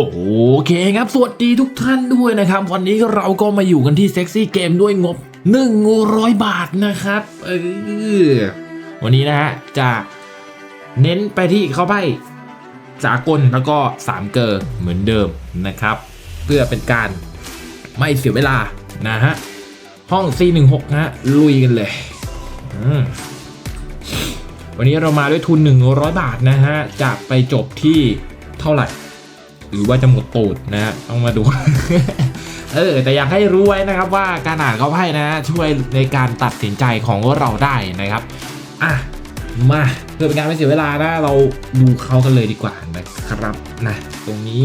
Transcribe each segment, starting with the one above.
โอเคครับ สวัสดีทุกท่านด้วยนะครับ วันนี้เราก็มาอยู่กันที่เซ็กซี่เกมด้วยงบ 100 บาทนะครับ เออ วันนี้นะฮะ จะเน้นไปที่เข้าไปสากลแล้วก็ 3 เกอร์เหมือนเดิมนะครับ เพื่อเป็นการไม่เสียเวลานะฮะ ห้อง C16 นะฮะ ลุยกันเลย วันนี้เรามาด้วยทุน 100 บาทนะฮะ จะไปจบที่เท่าไหร่ หรือว่าจะหมดตูดนะฮะต้องมาดู เออ แต่อยากให้รู้ไว้นะครับว่าการอ่านเขาให้นะ ช่วยในการตัดสินใจของเราได้นะครับ อะ มาเพื่อเป็นการไม่เสียเวลานะ เราดูเขากันเลยดีกว่านะครับนะตรงนี้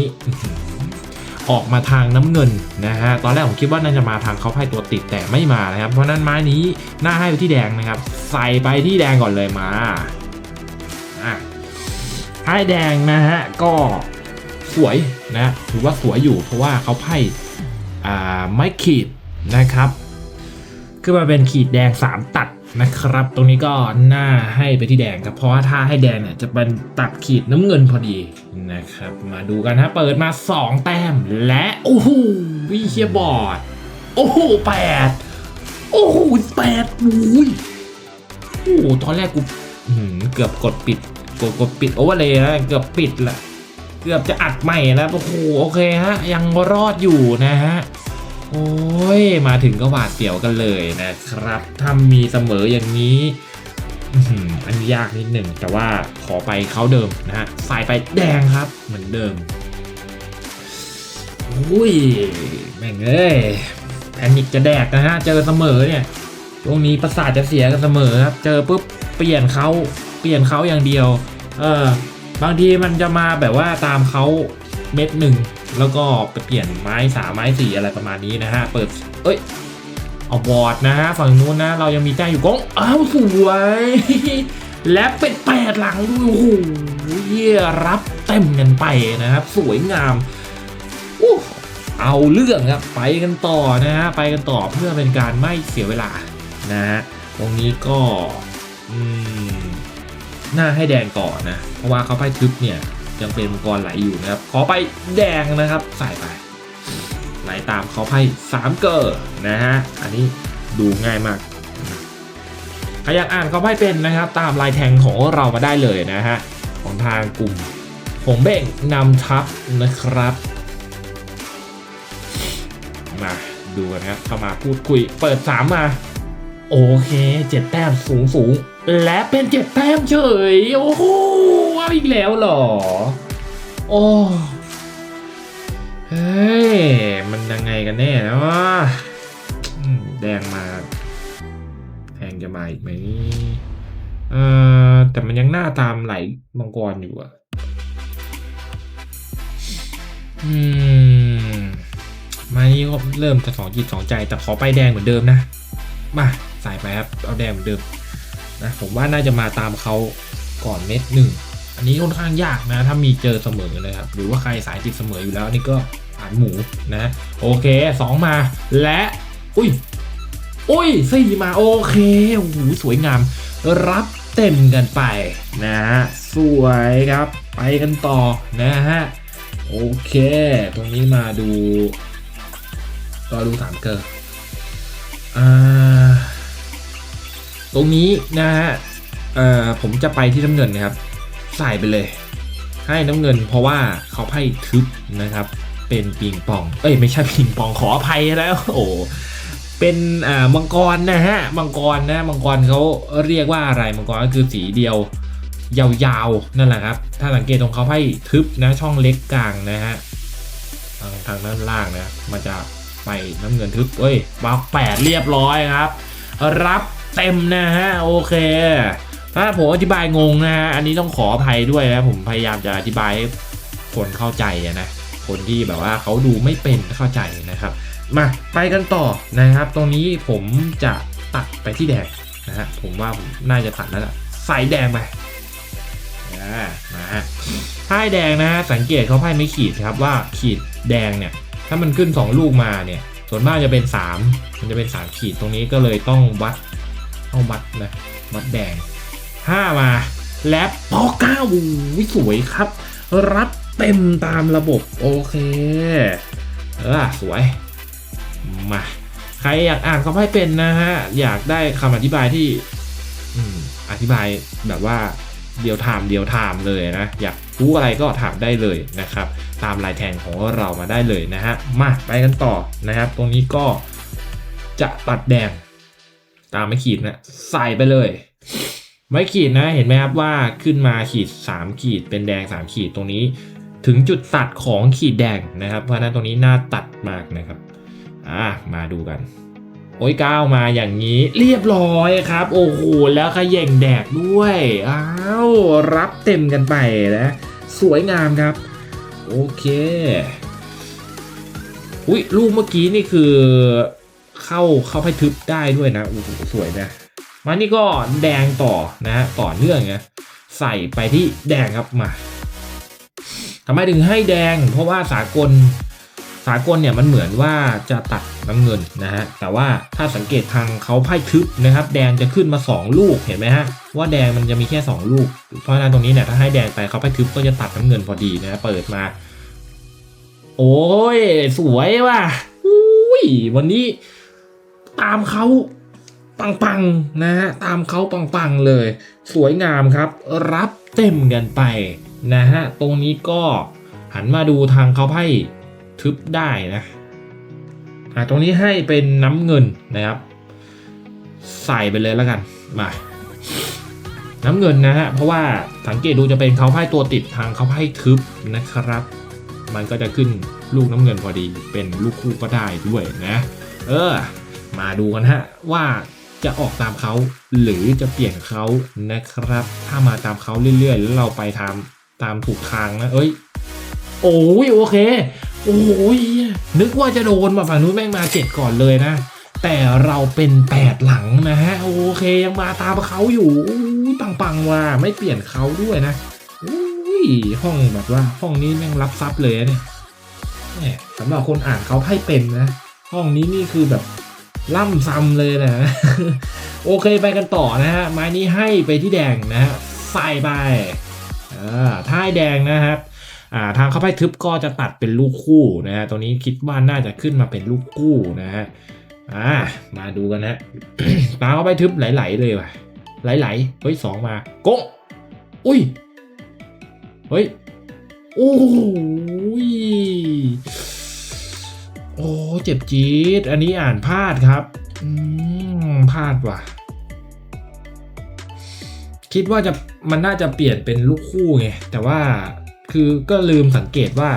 ออกมาทางน้ำเงินนะฮะ ตอนแรกผมคิดว่าน่าจะมาทางเขาไพ่ตัวติดแต่ไม่มานะครับ เพราะฉะนั้นไม้นี้น่าให้ไปที่แดงนะครับ ใส่ไปที่แดงก่อนเลยมาอะให้แดงนะฮะ ก็ สวยนะถือว่าสวยอยู่เพราะว่าเขาไพ่ไม่ขีดนะครับขึ้นมาเป็นขีดแดง 3 ตัดนะครับ ตรงนี้ก็น่าให้ไปที่แดงครับเพราะว่าถ้าให้แดงเนี่ยจะเป็นตัดขีดน้ำเงินพอดีนะครับ มาดูกันนะเปิดมา 2 แต้มและโอ้โหวิเชียบอร์ดโอ้โหแปดโอ้โหแปดอุ้ยโอ้โหตอนแรกกูเกือบกดปิดกดกดปิดโอเวอร์เลยนะเกือบปิดแหละ เกือบจะอัดใหม่แล้วโอ้โหโอเคฮะยังรอดอยู่นะฮะโอ้ยมาถึงก็หวาดเสียวกันเลยนะครับถ้ามีเสมออย่างนี้อันยากนิดหนึ่งแต่ว่าขอไปเขาเดิมนะฮะใส่ไปแดงครับเหมือนเดิมอุ้ยแม่งเอ้ยแพนิกจะแดกนะฮะเจอเสมอเนี่ยตรงนี้ประสาทจะเสียกันเสมอครับเจอปุ๊บเปลี่ยนเขาเปลี่ยนเขาอย่างเดียว เออ บางทีมันจะมาแบบว่าตามเขาเม็ดหนึ่งแล้วก็ไปเปลี่ยนไม้สามไม้สี่อะไรประมาณนี้นะฮะ เปิด เอ้ย เอาบอร์ดนะฮะ ฝั่งนู้นนะ เรายังมีแต้มอยู่ก้องอ้าวสวย และเป็นแปดหลังด้วยโอ้โหเยี่ยรับเต็มกันไปนะครับ สวยงามอู้เอาเรื่องครับไปกันต่อนะฮะ ไปกันต่อเพื่อเป็นการไม่เสียเวลานะฮะ ตรงนี้ก็ อืม หน่าให้แดงก่อนนะ เพราะว่าเขาไพ่ทึบเนี่ยยังเป็นมังกรไหลอยู่นะครับ ขอไปแดงนะครับใส่ไปไหลตามเขาไพ่สามเกอร์นะฮะ อันนี้ดูง่ายมากใครอยากอ่านเขาไพ่เป็นนะครับ ตามลายแทงของเรามาได้เลยนะฮะ ของทางกลุ่มผงเบ้งนำทัพนะครับ มาดูกันนะครับเข้ามาพูดคุยเปิด3มา โอเคเจ็ดแต้มสูงสูง และเป็นเจ็ดแต้มเฉย โอ้โหเอาอีกแล้วเหรอ โอ้ เฮ้ย มันยังไงกันแน่นะวะแดงมาแทงจะมาอีกไหมเออแต่มันยังหน้าตามไหลมังกรอยู่อะอืม มานี้ก็เริ่มจะสองจิตสองใจแต่ขอไปแดงเหมือนเดิมนะ มาใส่ไปครับ เอาแดงเหมือนเดิม นะผมว่าน่าจะมาตามเขาก่อนเม็ดหนึ่งอันนี้ค่อนข้างยากนะ ถ้ามีเจอเสมอเลยครับ หรือว่าใครสายติดเสมออยู่แล้วนี่ก็ผ่านหมูนะ โอเคสองมาและ อุ้ย อุ้ยสี่มาโอเคโอ้โหสวยงาม รับเต็มกันไปนะฮะสวยครับไปกันต่อนะฮะโอเค ตรงนี้มาดูรอดูสามเกอร์อ่า ตรงนี้นะฮะผมจะไปที่น้ำเงินนะครับ ใส่ไปเลย ให้น้ำเงินเพราะว่าเขาไพ่ทึบนะครับ เป็นปิงปอง เอ้ยไม่ใช่ปิงปองขออภัยแล้ว โอ้เป็นอ่ามังกรนะฮะมังกรนะมังกรเขาเรียกว่าอะไรมังกรก็คือสีเดียวยาวๆนั่นแหละครับ ถ้าสังเกตตรงเขาไพ่ทึบนะช่องเล็กกลางนะฮะทางทางด้านล่างนะมันจะไปน้ำเงินทึบเอ้ยบล็อกแปดเรียบร้อยครับ รับ เต็มนะฮะโอเค ถ้าผมอธิบายงงนะฮะอันนี้ต้องขออภัยด้วยนะผมพยายามจะอธิบายให้คนเข้าใจนะคนที่แบบว่าเขาดูไม่เป็นเข้าใจนะครับ มาไปกันต่อนะครับ ตรงนี้ผมจะตัดไปที่แดงนะฮะผมว่าผมน่าจะตัดแล้วล่ะใส่แดงไปอ่ามาฮะถ้าให้แดงนะฮะสังเกตเขาไพ่ไม่ขีดครับว่าขีดแดงเนี่ย ถ้ามันขึ้น 2 ลูกมาเนี่ย ส่วนมากจะเป็น 3 มันจะเป็น 3 ขีดตรงนี้ก็เลยต้องวัด ต้องวัดนะวัดแดง5มาและปอเก้าอู้ยสวยครับ รับเต็มตามระบบ โอเคเออสวย มา ใครอยากอ่านคำให้เป็นนะฮะ อยากได้คำอธิบายที่อืมอธิบายแบบว่าเดียวไทม์เดียวไทม์เลยนะ อยากรู้อะไรก็ถามได้เลยนะครับ ตามลายแทงของเรามาได้เลยนะฮะ มาไปกันต่อนะครับ ตรงนี้ก็จะตัดแดง ตามไม่ขีดนะใส่ไปเลย ไม่ขีดนะเห็นไหมครับว่าขึ้นมาขีด 3 ขีดเป็นแดง 3 ขีดตรงนี้ ถึงจุดตัดของขีดแดงนะครับ เพราะฉะนั้นตรงนี้น่าตัดมากนะครับอ่ามาดูกัน โอ้ยก้าวมาอย่างนี้เรียบร้อยครับ โอ้โหแล้วขย่งแดกด้วยอ้าวรับเต็มกันไปนะสวยงามครับ โอเคอุ้ยลูกเมื่อกี้นี่คือ เข้าเข้าให้ทึบได้ด้วยนะโอ้โหสวยนะมานี่ก็แดงต่อนะฮะต่อเนื่องนะใส่ไปที่แดงครับมาทำไมถึงให้แดง เพราะว่าสากลสากลเนี่ยมันเหมือนว่าจะตัดน้ำเงินนะฮะแต่ว่าถ้าสังเกตทางเขาไพ่ทึบนะครับ แดงจะขึ้นมา 2 ลูกเห็นไหมฮะว่าแดงมันจะมีแค่ 2 ลูก เพราะฉะนั้นตรงนี้เนี่ยถ้าให้แดงไปเขาไพ่ทึบก็จะตัดน้ำเงินพอดีนะฮะเปิดมา โอ้ยสวยว่ะอุ้ยวันนี้ ตามเขาปังๆนะฮะตามเขาปังๆเลย สวยงามครับ รับเต็มกันไปนะฮะตรงนี้ก็หันมาดูทางเขาไพ่ทึบได้นะอะตรงนี้ให้เป็นน้ำเงินนะครับ ใส่ไปเลยแล้วกันมาน้ำเงินนะฮะเพราะว่าสังเกตดูจะเป็นเขาไพ่ตัวติดทางเขาไพ่ทึบนะครับ มันก็จะขึ้นลูกน้ำเงินพอดีเป็นลูกคู่ก็ได้ด้วยนะ เออ มาดูกันฮะว่าจะออกตามเขาหรือจะเปลี่ยนเขานะครับ ถ้ามาตามเขาเรื่อยๆ แล้วเราไปตามตามถูกทางนะ เอ้ย โอ้ยโอเค โอ้ยนึกว่าจะโดนมาฝั่งนู้นแม่งมาเจ็ดก่อนเลยนะ แต่เราเป็นแปดหลังนะฮะ โอเคยังมาตามเขาอยู่อุ้ยปังๆว่ะไม่เปลี่ยนเขาด้วยนะอุ้ยห้องแบบว่าห้องนี้แม่งรับซับเลยเนี่ยแหมสำหรับคนอ่านเขาไพ่เป็นนะ ห้องนี้นี่คือแบบ ล่ำซ้ำเลยนะ โอเคไปกันต่อนะฮะ ไม้นี้ให้ไปที่แดงนะฮะใส่ไปถ้าให้แดงนะครับาทางเข้าไปทึบก็จะตัดเป็นลูกคู่นะฮะตรงนี้คิดว่าน่าจะขึ้นมาเป็นลูกคู่นะฮะอ่ามาดูกันนะตาเข้าไปทึบไหลๆเลยว่ะไหลๆเฮ้ยสองมาโกะอุ้ยเฮ้ยโอ้ย โอ้เจ็บจี๊ด อันนี้อ่านพลาดครับ อืมพลาดว่ะ คิดว่าจะมันน่าจะเปลี่ยนเป็นลูกคู่ไง แต่ว่าคือก็ลืมสังเกตว่า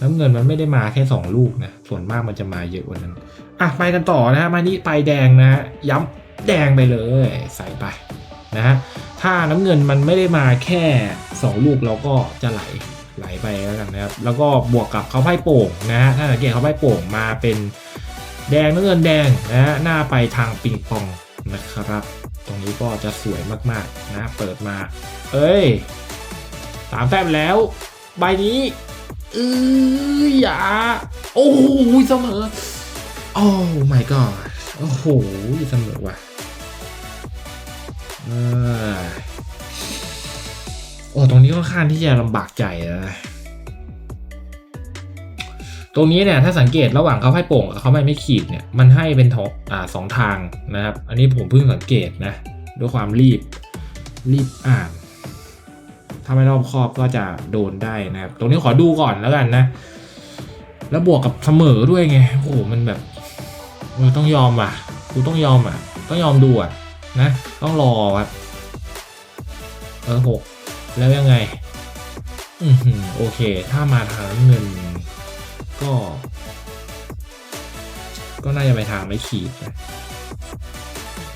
น้ำเงินมันไม่ได้มาแค่ 2 ลูกนะ ส่วนมากมันจะมาเยอะกว่านั้น อะ ไปกันต่อนะฮะ มานี่ไปแดงนะ ย้ำแดงไปเลย ใส่ไปนะฮะ ถ้าน้ำเงินมันไม่ได้มาแค่ 2 ลูกเราก็จะไหล ไหลไปแล้วกันนะครับ แล้วก็บวกกับเขาไพ่โป่งนะฮะถ้าสังเกตเขาไพ่โป่งมาเป็นแดงน้ำเงินแดงนะฮะหน้าไปทางปิงปองนะครับ ตรงนี้ก็จะสวยมากๆนะเปิดมา เอ้ยสามแต้มแล้ว ใบนี้เอออย่าโอ้โหเสมอโอ้ my god โอ้โหเสมอว่ะเออ โอ้ตรงนี้ค่อนข้างที่จะลำบากใจนะตรงนี้เนี่ยถ้าสังเกตระหว่างเขาไพ่โป่งกับเขาไพ่ไม่ขีดเนี่ยมันให้เป็นทออ่าสองทางนะครับ อันนี้ผมเพิ่งสังเกตนะด้วยความรีบรีบอ่านถ้าไม่รอบคอบก็จะโดนได้นะครับ ตรงนี้ขอดูก่อนแล้วกันนะ แล้วบวกกับเสมอด้วยไงโอ้โหมันแบบเออต้องยอมอะกูต้องยอมอะ ต้องยอมดูอะนะ ต้องรอครับเออหก แล้วยังไง อือหือโอเค ถ้ามาทางน้ำเงินก็ ก็น่าจะไปทางไม้ขีดนะ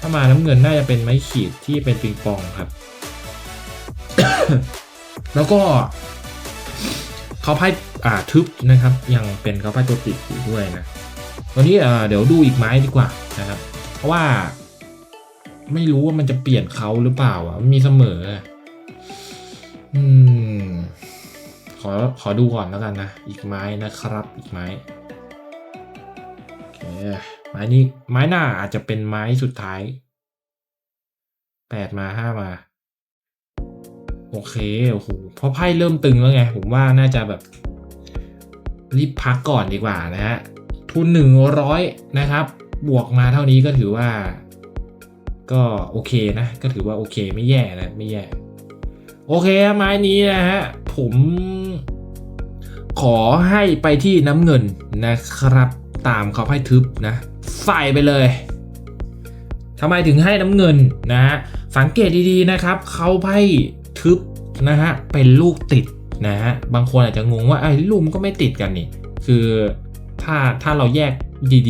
ถ้ามาน้ำเงินน่าจะเป็นไม้ขีดที่เป็นปิงปองครับ แล้วก็เขาไพ่อ่าทึบนะครับยังเป็นเขาไพ่ตัวติดอยู่ด้วยนะวันนี้เดี๋ยวดูอีกไม้ดีกว่านะครับ เพราะว่า ไม่รู้ว่ามันจะเปลี่ยนเขาหรือเปล่าอะมีเสมอ อืม ขอ ขอดูก่อนแล้วกันนะ อีกไม้นะครับ อีกไม้โอเคไม้นี้ไม้หน้าอาจจะเป็นไม้สุดท้ายแปดมาห้ามา โอเคโอ้โหเพราะไพ่เริ่มตึงแล้วไง ผมว่าน่าจะแบบ รีบพักก่อนดีกว่านะฮะ ทุนหนึ่งร้อยนะครับ บวกมาเท่านี้ก็ถือว่า ก็โอเคนะ ก็ถือว่าโอเคไม่แย่นะ ไม่แย่ โอเคไม้นี้นะฮะ ผมขอให้ไปที่น้ำเงินนะครับ ตามเขาให้ทึบนะใส่ไปเลยทำไมถึงให้น้ำเงินนะฮะสังเกตดีๆนะครับเขาไพ่ทึบนะฮะเป็นลูกติดนะฮะบางคนอาจจะงงว่าไอ้ลูกมันก็ไม่ติดกันนี่ คือถ้าถ้าเราแยก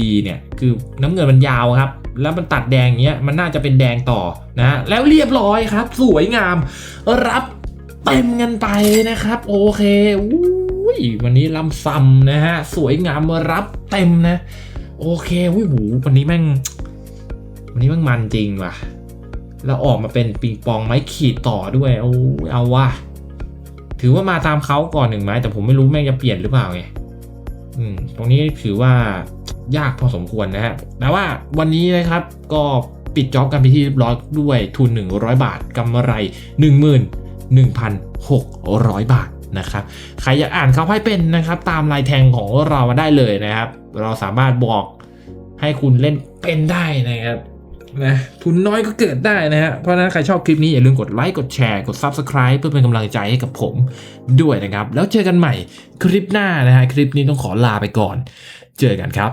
ดีๆเนี่ยคือน้ำเงินมันยาวครับ แล้วมันตัดแดงอย่างเงี้ยมันน่าจะเป็นแดงต่อนะแล้วเรียบร้อยครับ สวยงาม รับเต็มกันไปนะครับ โอเคอุ้ยวันนี้ลำซ้ำนะฮะสวยงามรับเต็มนะ โอเคอุ้ยหูวันนี้แม่ง วันนี้แม่งมันจริงว่ะแล้วออกมาเป็นปิงปองไม้ขีดต่อด้วยโอ้ยเอาว่ะถือว่ามาตามเขาก่อนหนึ่งไม้แต่ผมไม่รู้แม่งจะเปลี่ยนหรือเปล่าไงอืม ตรงนี้ถือว่า ยากพอสมควรนะฮะแต่ว่าวันนี้นะครับก็ปิดจ็อบกันไปที่เรียบร้อยด้วยทุน 100 บาทกำไร 11,600 บาทนะครับใครอยากอ่านเขาให้เป็นนะครับ ตามลายแทงของเรามาได้เลยนะครับ เราสามารถบอกให้คุณเล่นเป็นได้นะครับนะทุนน้อยก็เกิดได้นะฮะเพราะฉะนั้นใครชอบคลิปนี้อย่าลืมกดไลค์กดแชร์กด Subscribe เพื่อเป็นกำลังใจให้กับผมด้วยนะครับ แล้วเจอกันใหม่คลิปหน้านะฮะคลิปนี้ต้องขอลาไปก่อน เจอกันครับ